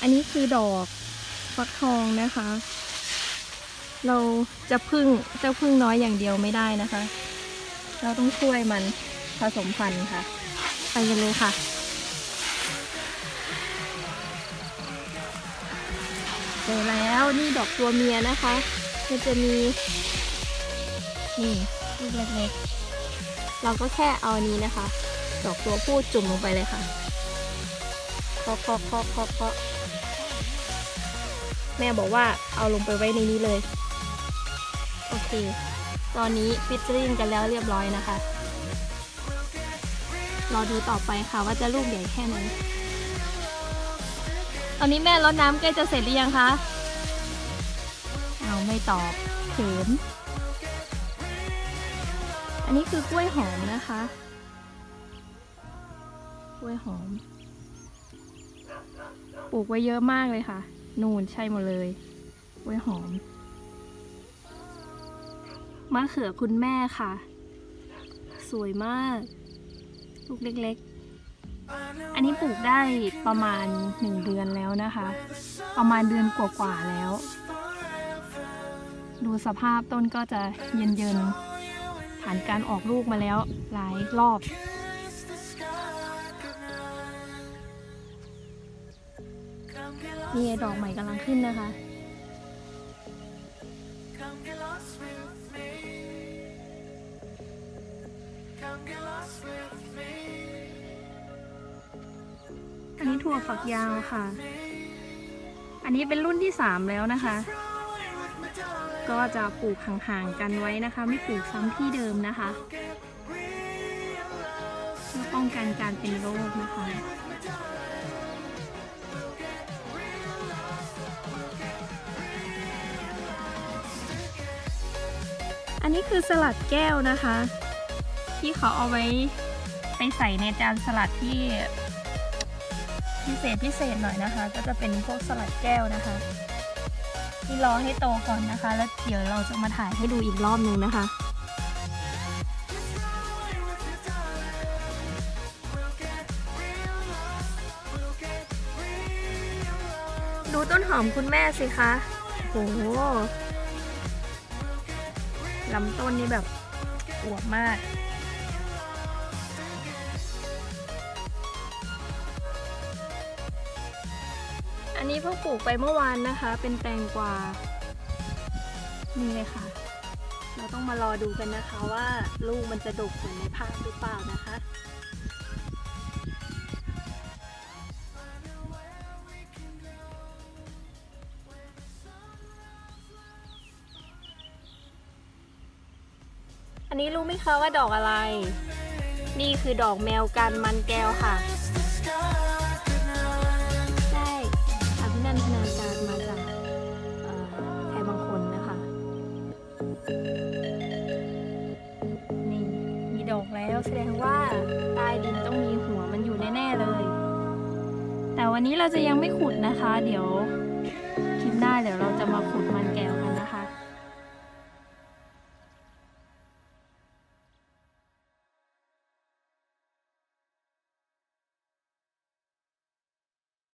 อันนี้คือดอกฟักทองนะคะ เราจะพึ่งเจ้าพึ่งน้อยอย่างเดียวไม่ได้นะคะ เราต้องช่วยมันผสมพันธุ์ค่ะ ไปกันเลยค่ะ เจอแล้วนี่ดอกตัวเมียนะคะมันจะมีนี่ลูกเล็กๆเราก็แค่เอานี้นะคะ ดอกตัวผู้จุ่มลงไปเลยค่ะเคาะเคาะเคาะเคาะเคาะแม่บอกว่าเอาลงไปไว้ในนี้เลย โอเค ตอนนี้ฟิตเจอริงกันแล้วเรียบร้อยนะคะ รอดูต่อไปค่ะว่าจะลูกใหญ่แค่ไหน ตอนนี้แม่รดน้ำใกล้จะเสร็จหรือยังคะเอาไม่ตอบเขินอันนี้คือกล้วยหอมนะคะ กล้วยหอม ปลูกไว้เยอะมากเลยค่ะ นูนใช่หมดเลย กล้วยหอม มะเขือคุณแม่ค่ะ สวยมาก ลูกเล็กๆ อันนี้ปลูกได้ประมาณหนึ่งเดือนแล้วนะคะ ประมาณเดือนกว่าๆแล้ว ดูสภาพต้นก็จะเย็นๆ ผ่านการออกลูกมาแล้วหลายรอบ นี่ดอกใหม่กำลังขึ้นนะคะ อันนี้ถั่วฝักยาวค่ะ อันนี้เป็นรุ่นที่สามแล้วนะคะ ก็จะปลูกห่างๆกันไว้นะคะ ไม่ปลูกซ้ำที่เดิมนะคะเพื่อป้องกันการเป็นโรคนะคะอันนี้คือสลัดแก้วนะคะ ที่เขาเอาไว้ไปใส่ในจานสลัดที่ พิเศษพิเศษหน่อยนะคะ ก็จะเป็นพวกสลัดแก้วนะคะที่รอให้โตก่อนนะคะ แล้วเดี๋ยวเราจะมาถ่ายให้ดูอีกรอบนึงนะคะดูต้นหอมคุณแม่สิคะโอ้โหลำต้นนี่แบบอวบมาก นนี้เพิ่งปลูกไปเมื่อวานนะคะ เป็นแตงกวา นี่เลยค่ะ เราต้องมารอดูกันนะคะว่าลูกมันจะดกเหมือนในภาพหรือเปล่านะคะอันนี้รู้ไหมคะว่าดอกอะไร นี่คือดอกแมวกันมันแก้วค่ะ แสดงว่าใต้ดินต้องมีหัวมันอยู่แน่ๆเลย แต่วันนี้เราจะยังไม่ขุดนะคะ เดี๋ยวคลิปหน้าเดี๋ยวเราจะมาขุดมัน